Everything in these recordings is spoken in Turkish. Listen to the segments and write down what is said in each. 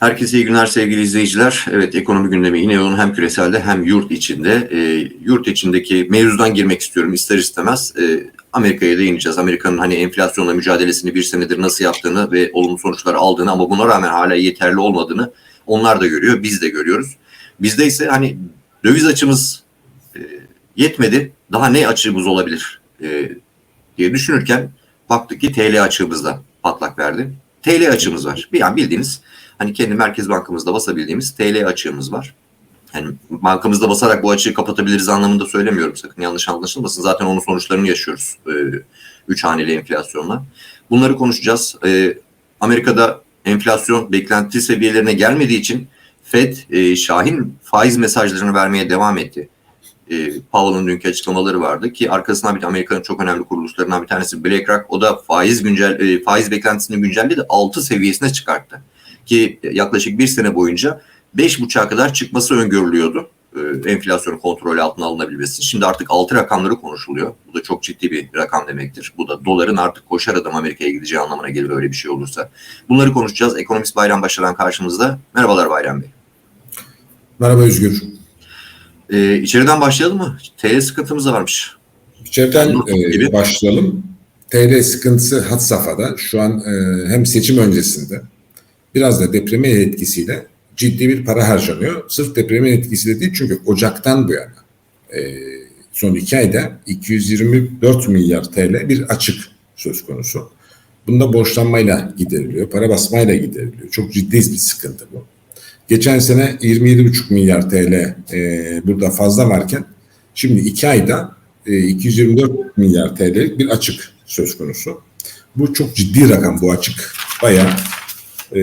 Herkese iyi günler sevgili izleyiciler. Evet ekonomi gündemi yine yoğun hem küreselde hem yurt içinde. E, yurt içindeki mevzudan girmek istiyorum ister istemez. E, Amerika'ya değineceğiz. Amerika'nın hani enflasyonla mücadelesini bir senedir nasıl yaptığını ve olumlu sonuçlar aldığını ama buna rağmen hala yeterli olmadığını onlar da görüyor, biz de görüyoruz. Bizde ise hani döviz açımız e, yetmedi. Daha ne açığımız olabilir e, diye düşünürken baktık ki TL açığımızda patlak verdi. TL açığımız var. Bir yani bildiğiniz hani kendi Merkez Bankamızda basabildiğimiz TL açığımız var. Yani bankamızda basarak bu açığı kapatabiliriz anlamında söylemiyorum sakın yanlış anlaşılmasın. Zaten onun sonuçlarını yaşıyoruz e, üç haneli enflasyonla. Bunları konuşacağız. E, Amerika'da enflasyon beklenti seviyelerine gelmediği için Fed e, Şahin faiz mesajlarını vermeye devam etti. E, Powell'ın dünkü açıklamaları vardı ki arkasından bir Amerika'nın çok önemli kuruluşlarından bir tanesi BlackRock o da faiz güncel faiz beklentisini güncelledi 6 seviyesine çıkarttı. Ki yaklaşık bir sene boyunca 5.5'a kadar çıkması öngörülüyordu e, enflasyonun kontrol altına alınabilmesi. Şimdi artık 6 rakamları konuşuluyor. Bu da çok ciddi bir rakam demektir. Bu da doların artık koşar adım Amerika'ya gideceği anlamına gelir öyle bir şey olursa. Bunları konuşacağız. Ekonomist Bayram Başaran karşımızda. Merhabalar Bayram Bey. Merhaba Özgür. Ee, içeriden başlayalım mı? TL sıkıntımız da varmış. İçeriden e, başlayalım. TL sıkıntısı had safhada. Şu an e, hem seçim öncesinde biraz da depremin etkisiyle ciddi bir para harcanıyor. Sırf depremin etkisiyle değil çünkü Ocak'tan bu yana e, son iki ayda 224 milyar TL bir açık söz konusu. Bunda borçlanmayla gideriliyor, para basmayla gideriliyor. Çok ciddi bir sıkıntı bu. Geçen sene 27,5 milyar TL e, burada fazla varken şimdi iki ayda e, 224 milyar TL'lik bir açık söz konusu. Bu çok ciddi rakam bu açık. Bayağı e,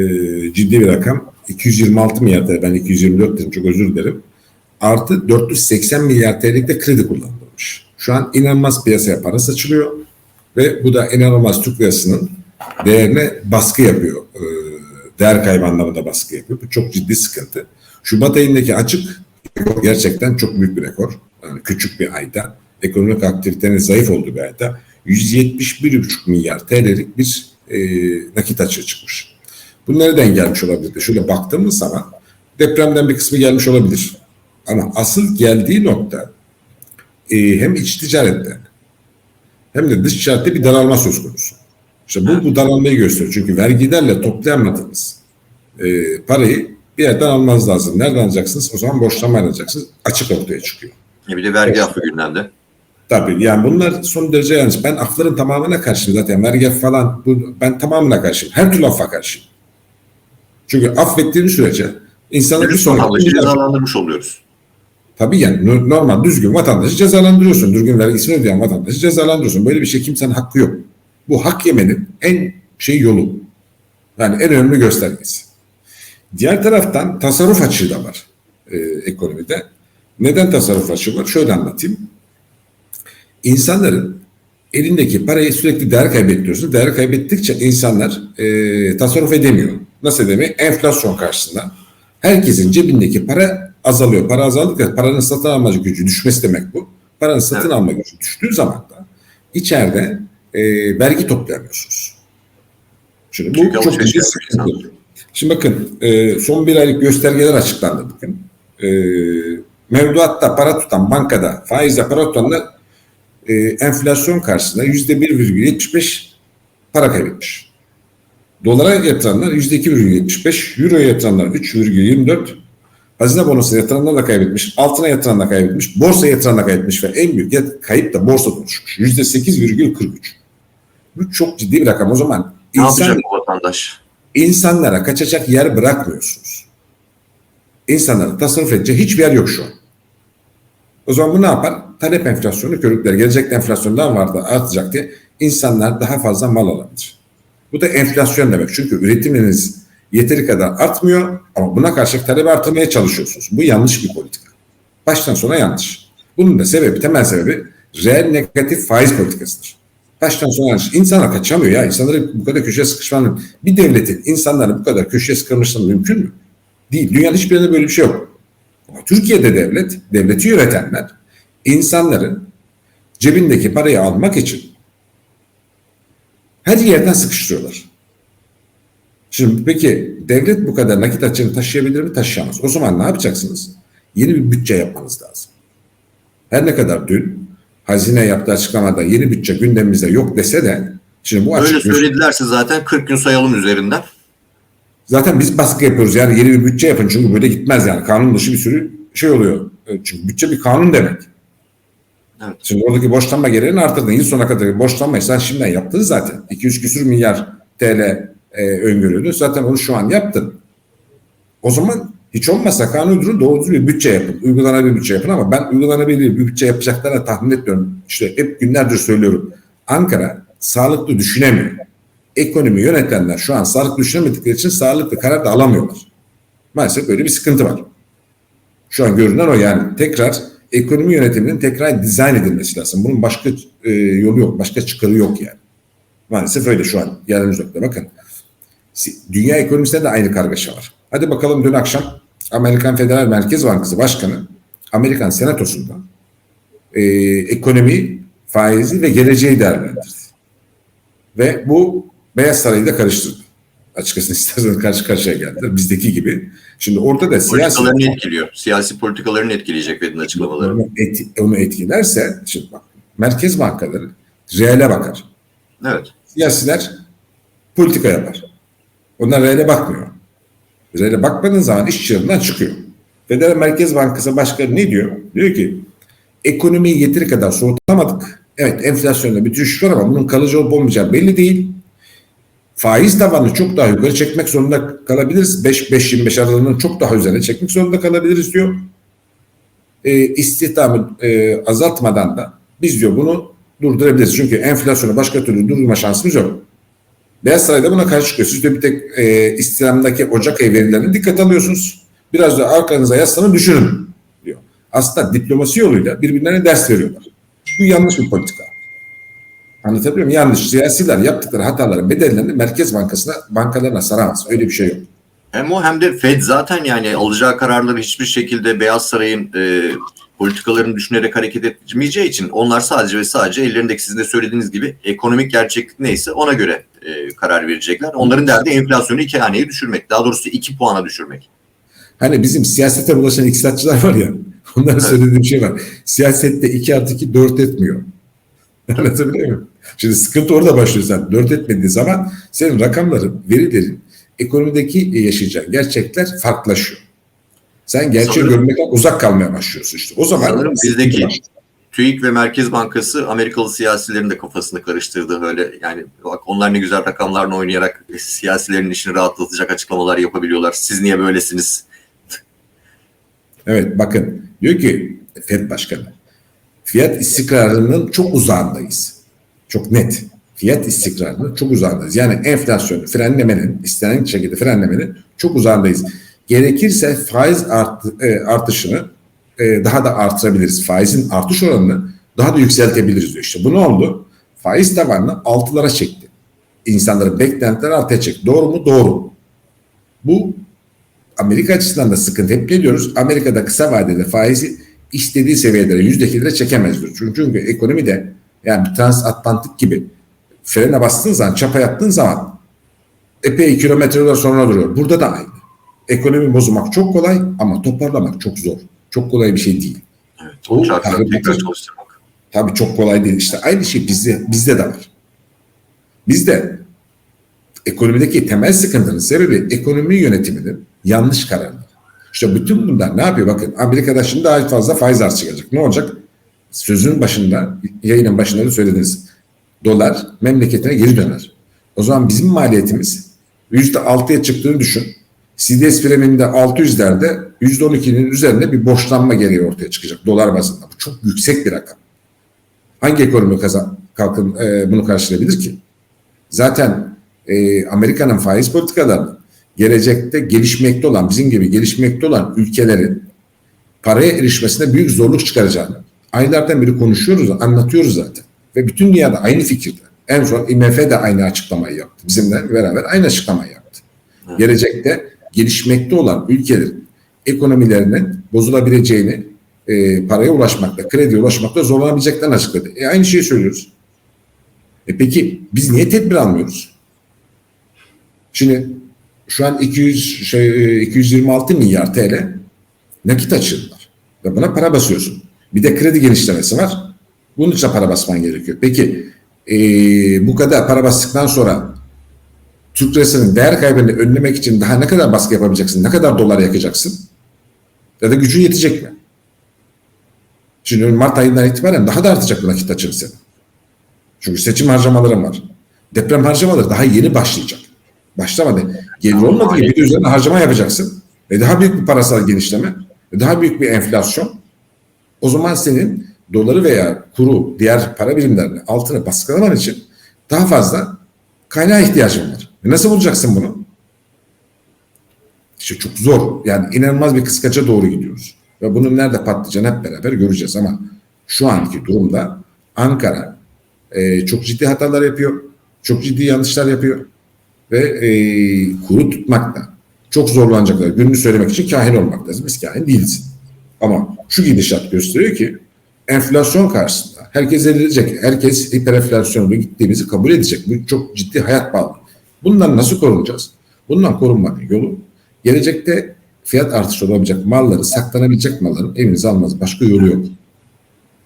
ciddi bir rakam. 226 milyar TL ben 224 dedim çok özür dilerim. Artı 480 milyar TL'lik de kredi kullanılmış. Şu an inanılmaz piyasaya para saçılıyor ve bu da inanılmaz Türk lirasının değerine baskı yapıyor. E, değer kaybı anlamında baskı yapıyor. Bu çok ciddi sıkıntı. Şubat ayındaki açık gerçekten çok büyük bir rekor. Yani küçük bir ayda ekonomik aktivitenin zayıf olduğu bir ayda 171,5 milyar TL'lik bir e, nakit açığı çıkmış. Bu nereden gelmiş olabilir? Şöyle baktığımız zaman depremden bir kısmı gelmiş olabilir. Ama asıl geldiği nokta e, hem iç ticaretten hem de dış ticarette bir daralma söz konusu. İşte bu, bu daralmayı gösteriyor. Çünkü vergilerle toplayamadığınız e, parayı bir yerden almanız lazım. Nereden alacaksınız? O zaman borçlanma alacaksınız. Açık ortaya çıkıyor. E bir de vergi affı gündemde. Tabii yani bunlar son derece yanlış. Ben afların tamamına karşıyım zaten. Vergi falan bu, ben tamamına karşıyım. Her türlü affa karşıyım. Çünkü affettiğin sürece insanı bir sonraki cezalandırmış oluyoruz. Tabii yani no- normal düzgün vatandaşı cezalandırıyorsun. Düzgün vergisini ödeyen vatandaşı cezalandırıyorsun. Böyle bir şey kimsenin hakkı yok. Bu hak yemenin en şey yolu. Yani en önemli göstergesi. Diğer taraftan tasarruf açığı da var e, ekonomide. Neden tasarruf açığı var? Şöyle anlatayım. İnsanların elindeki parayı sürekli değer kaybettiriyorsun. Değer kaybettikçe insanlar e, tasarruf edemiyor. Nasıl edemiyor? Enflasyon karşısında. Herkesin cebindeki para azalıyor. Para azaldıkça paranın satın alma gücü düşmesi demek bu. Paranın satın alma gücü düştüğü zaman da içeride e, vergi toplayamıyorsunuz. Şimdi bu Çünkü çok ciddi sıkıntı. Şimdi bakın e, son bir aylık göstergeler açıklandı bugün. E, mevduatta para tutan bankada faizle para tutanlar e, enflasyon karşısında yüzde bir virgül yetmiş beş para kaybetmiş. Dolara yatıranlar yüzde iki virgül yetmiş beş, euroya yatıranlar üç virgül yirmi dört, hazine bonosu yatıranlar da kaybetmiş, altına yatıran da kaybetmiş, borsa yatıran da kaybetmiş ve en büyük kayıp da borsa oluşmuş. Yüzde sekiz virgül kırk üç. Bu çok ciddi bir rakam. O zaman Ne insan yapacak bu vatandaş? insanlara kaçacak yer bırakmıyorsunuz. İnsanlara tasarruf edecek hiçbir yer yok şu an. O zaman bu ne yapar? Talep enflasyonu körükler. Gelecekte enflasyon daha vardı artacak diye insanlar daha fazla mal alabilir. Bu da enflasyon demek. Çünkü üretiminiz yeteri kadar artmıyor ama buna karşılık talebi artırmaya çalışıyorsunuz. Bu yanlış bir politika. Baştan sona yanlış. Bunun da sebebi, temel sebebi reel negatif faiz politikasıdır. Baştan sona yanlış. İnsana kaçamıyor ya. İnsanları bu kadar köşeye sıkışmanın, bir devletin insanları bu kadar köşeye sıkışması mümkün mü? Değil. Dünyanın hiçbirinde böyle bir şey yok. Ama Türkiye'de devlet, devleti yönetenler insanların cebindeki parayı almak için her yerden sıkıştırıyorlar. Şimdi peki devlet bu kadar nakit açığını taşıyabilir mi? Taşıyamaz. O zaman ne yapacaksınız? Yeni bir bütçe yapmanız lazım. Her ne kadar dün hazine yaptığı açıklamada yeni bütçe gündemimizde yok dese de şimdi bu Öyle açık söyledilerse zaten 40 gün sayalım üzerinden. Zaten biz baskı yapıyoruz. Yani yeni bir bütçe yapın çünkü böyle gitmez yani. Kanun dışı bir sürü şey oluyor. E, Çünkü bütçe bir kanun demek. Evet. Şimdi oradaki borçlanma gelirini arttırdın. Yıl sonuna kadar borçlanmayı sen şimdiden yaptın zaten. 200 küsür milyar TL e, öngörüyordu. Zaten onu şu an yaptın. O zaman hiç olmazsa kanun uydurun doğru bir bütçe yapın. Uygulanabilir bütçe yapın ama ben uygulanabilir bir bütçe yapacaklarını tahmin etmiyorum. İşte hep günlerdir söylüyorum. Ankara sağlıklı düşünemiyor. Ekonomi yönetenler şu an sağlıklı düşünemedikleri için sağlıklı karar da alamıyorlar. Maalesef böyle bir sıkıntı var. Şu an görünen o yani. Tekrar ekonomi yönetiminin tekrar dizayn edilmesi lazım. Bunun başka e, yolu yok. Başka çıkarı yok yani. Maalesef öyle şu an geldiğimiz nokta. Bakın dünya ekonomisinde de aynı kargaşa var. Hadi bakalım dün akşam Amerikan Federal Merkez Bankası Başkanı Amerikan Senatosu'nda e, ekonomi, faizi ve geleceği değerlendirdi. Ve bu Beyaz Saray'ı da karıştırdı. Açıkçası isterseniz karşı karşıya geldiler. Bizdeki gibi. Şimdi orada da siyasi... Politikalarını etkiliyor. Siyasi politikalarını etkileyecek Fed'in açıklamaları. Onu, et- onu etkilerse şimdi bak merkez bankaları reale bakar. Evet. Siyasiler politika yapar. Onlar reale bakmıyor. Reale bakmadığın zaman iş çığırından çıkıyor. Federal Merkez Bankası Başkanı ne diyor? Diyor ki ekonomiyi yeteri kadar soğutamadık. Evet enflasyonda bir düşüş var ama bunun kalıcı olup olmayacağı belli değil. Faiz tabanını çok daha yukarı çekmek zorunda kalabiliriz. 5-5-25 aralığının çok daha üzerine çekmek zorunda kalabiliriz diyor. E, istihdamı e, azaltmadan da biz diyor bunu durdurabiliriz. Çünkü enflasyonu başka türlü durdurma şansımız yok. Beyaz Saray'da buna karşı çıkıyor. Siz de bir tek e, istihdamdaki Ocak ayı verilerini dikkat alıyorsunuz. Biraz da arkanıza yaslanın düşünün diyor. Aslında diplomasi yoluyla birbirlerine ders veriyorlar. Bu yanlış bir politika. Anlatabiliyor muyum? Yanlış. Siyasiler yaptıkları hataların bedellerini Merkez Bankası'na, bankalarına saramaz. Öyle bir şey yok. Hem o hem de Fed zaten yani alacağı kararları hiçbir şekilde Beyaz Saray'ın e, politikalarını düşünerek hareket etmeyeceği için onlar sadece ve sadece ellerindeki sizin de söylediğiniz gibi ekonomik gerçeklik neyse ona göre e, karar verecekler. Onların derdi enflasyonu iki haneye düşürmek. Daha doğrusu iki puana düşürmek. Hani bizim siyasete bulaşan iktisatçılar var ya, onların söylediği bir şey var. Siyasette 2 artı 2 4 etmiyor. Anlatabiliyor muyum? Şimdi sıkıntı orada başlıyor sen. 4 etmediği zaman senin rakamların, verilerin, ekonomideki yaşayacağın gerçekler farklılaşıyor. Sen gerçeği Sanırım- görmekten uzak kalmaya başlıyorsun işte. O zaman Sanırım bizdeki- var. TÜİK ve Merkez Bankası Amerikalı siyasilerin de kafasını karıştırdı öyle. Yani bak onlar ne güzel rakamlarla oynayarak siyasilerin işini rahatlatacak açıklamalar yapabiliyorlar. Siz niye böylesiniz? Evet bakın diyor ki FED Başkanı fiyat istikrarının çok uzağındayız. Çok net. Fiyat istikrarının çok uzağındayız. Yani enflasyonu frenlemenin, istenen şekilde frenlemenin çok uzağındayız. Gerekirse faiz artı, e, artışını e, daha da artırabiliriz. Faizin artış oranını daha da yükseltebiliriz diyor. İşte bu ne oldu? Faiz tabanını altılara çekti. İnsanların beklentileri artıya çekti. Doğru mu? Doğru. Bu Amerika açısından da sıkıntı. Hep ne diyoruz? Amerika'da kısa vadede faizi istediği seviyelere, yüzdekilere çekemez diyor. Çünkü, çünkü ekonomi de yani transatlantik gibi frene bastığın zaman, çapa yaptığın zaman epey kilometreler sonra duruyor. Burada da aynı. Ekonomi bozmak çok kolay ama toparlamak çok zor. Çok kolay bir şey değil. Evet, o tekrar çalıştırmak. Tabii çok kolay değil. İşte aynı şey bizde, bizde de var. Bizde ekonomideki temel sıkıntının sebebi ekonomi yönetiminin yanlış kararları. İşte bütün bunlar ne yapıyor? Bakın Amerika'da şimdi daha fazla faiz artışı gelecek. Ne olacak? Sözün başında, yayının başında da söylediniz. Dolar memleketine geri döner. O zaman bizim maliyetimiz yüzde altıya çıktığını düşün. CDS priminde 600'lerde yüzde 12'nin üzerinde bir borçlanma gereği ortaya çıkacak dolar bazında. Bu çok yüksek bir rakam. Hangi ekonomi kazan, kalkın e, bunu karşılayabilir ki? Zaten e, Amerika'nın faiz politikalarını gelecekte gelişmekte olan, bizim gibi gelişmekte olan ülkelerin paraya erişmesine büyük zorluk çıkaracağını aylardan beri konuşuyoruz, anlatıyoruz zaten. Ve bütün dünyada aynı fikirde. En son IMF de aynı açıklamayı yaptı. Bizimle beraber aynı açıklamayı yaptı. Evet. Gelecekte gelişmekte olan ülkelerin ekonomilerinin bozulabileceğini e, paraya ulaşmakta, krediye ulaşmakta zorlanabileceklerini açıkladı. E, aynı şeyi söylüyoruz. E peki biz niye tedbir almıyoruz? Şimdi şu an 200 şey, 226 milyar TL nakit açığın var. Ve buna para basıyorsun. Bir de kredi genişlemesi var. Bunun için para basman gerekiyor. Peki eee, bu kadar para bastıktan sonra Türk lirasının değer kaybını önlemek için daha ne kadar baskı yapabileceksin? Ne kadar dolar yakacaksın? Ya da gücün yetecek mi? Şimdi Mart ayından itibaren daha da artacak nakit açığı senin. Çünkü seçim harcamaların var. Deprem harcamaları daha yeni başlayacak. Başlamadı. Gelir olmadığı gibi bir de üzerine harcama yapacaksın. Ve daha büyük bir parasal genişleme. Ve daha büyük bir enflasyon. O zaman senin doları veya kuru diğer para birimlerini altına baskılaman için daha fazla kaynağa ihtiyacın var. E nasıl bulacaksın bunu? İşte çok zor. Yani inanılmaz bir kıskaca doğru gidiyoruz. Ve bunun nerede patlayacağını hep beraber göreceğiz ama şu anki durumda Ankara e, çok ciddi hatalar yapıyor. Çok ciddi yanlışlar yapıyor. Ve e, kuru tutmakta çok zorlanacaklar. Gününü söylemek için kahin olmak lazım. Biz kahin değiliz. Ama şu gidişat gösteriyor ki enflasyon karşısında herkes edilecek. Herkes hiperenflasyonlu gittiğimizi kabul edecek. Bu çok ciddi hayat bağlı. Bundan nasıl korunacağız? Bundan korunmanın yolu gelecekte fiyat artışı olabilecek malları, saklanabilecek malların evinize almaz. Başka yolu yok.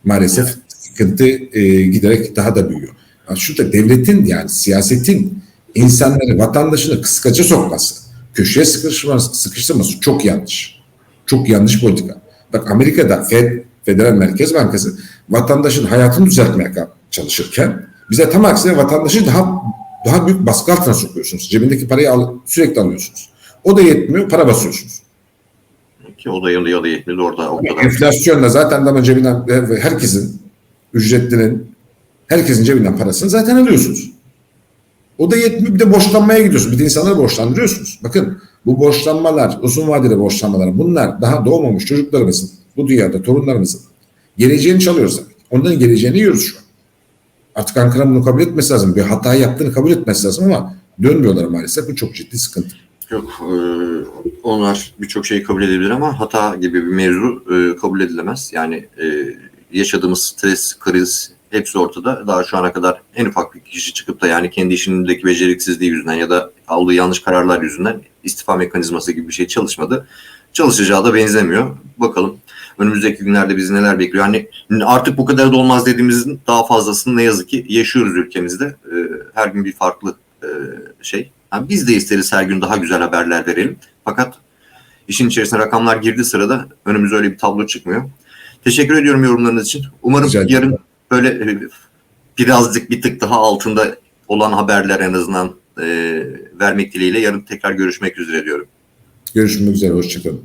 Maalesef sıkıntı e, giderek daha da büyüyor. Yani şurada devletin yani siyasetin insanları, vatandaşını kıskaca sokması, köşeye sıkıştırması, sıkıştırması çok yanlış. Çok yanlış politika. Bak Amerika'da Fed, Federal Merkez Bankası vatandaşın hayatını düzeltmeye çalışırken bize tam aksine vatandaşı daha daha büyük baskı altına sokuyorsunuz. Cebindeki parayı al, sürekli alıyorsunuz. O da yetmiyor, para basıyorsunuz. Ki o da yalı yalı yetmedi orada. O kadar. Enflasyonla zaten adamın cebinden herkesin ücretlinin herkesin cebinden parasını zaten alıyorsunuz. O da yetmiyor bir de borçlanmaya gidiyorsunuz. Bir de insanları borçlandırıyorsunuz. Bakın bu borçlanmalar, uzun vadeli borçlanmalar bunlar daha doğmamış çocuklarımızın bu dünyada torunlarımızın geleceğini çalıyoruz demek. Onların geleceğini yiyoruz şu an. Artık Ankara bunu kabul etmesi lazım. Bir hata yaptığını kabul etmesi lazım ama dönmüyorlar maalesef. Bu çok ciddi sıkıntı. Yok, e, onlar birçok şeyi kabul edebilir ama hata gibi bir mevzu e, kabul edilemez. Yani e, yaşadığımız stres, kriz hepsi ortada. Daha şu ana kadar en ufak bir kişi çıkıp da yani kendi işindeki beceriksizliği yüzünden ya da aldığı yanlış kararlar yüzünden istifa mekanizması gibi bir şey çalışmadı. Çalışacağı da benzemiyor. Bakalım önümüzdeki günlerde bizi neler bekliyor. Hani artık bu kadar da olmaz dediğimizin daha fazlasını ne yazık ki yaşıyoruz ülkemizde. E, her gün bir farklı e, şey. Yani biz de isteriz her gün daha güzel haberler verelim. Fakat işin içerisine rakamlar girdiği sırada önümüze öyle bir tablo çıkmıyor. Teşekkür ediyorum yorumlarınız için. Umarım Rica yarın böyle e, birazcık bir tık daha altında olan haberler en azından e, vermek dileğiyle yarın tekrar görüşmek üzere diyorum. Görüşmek üzere. Hoşçakalın.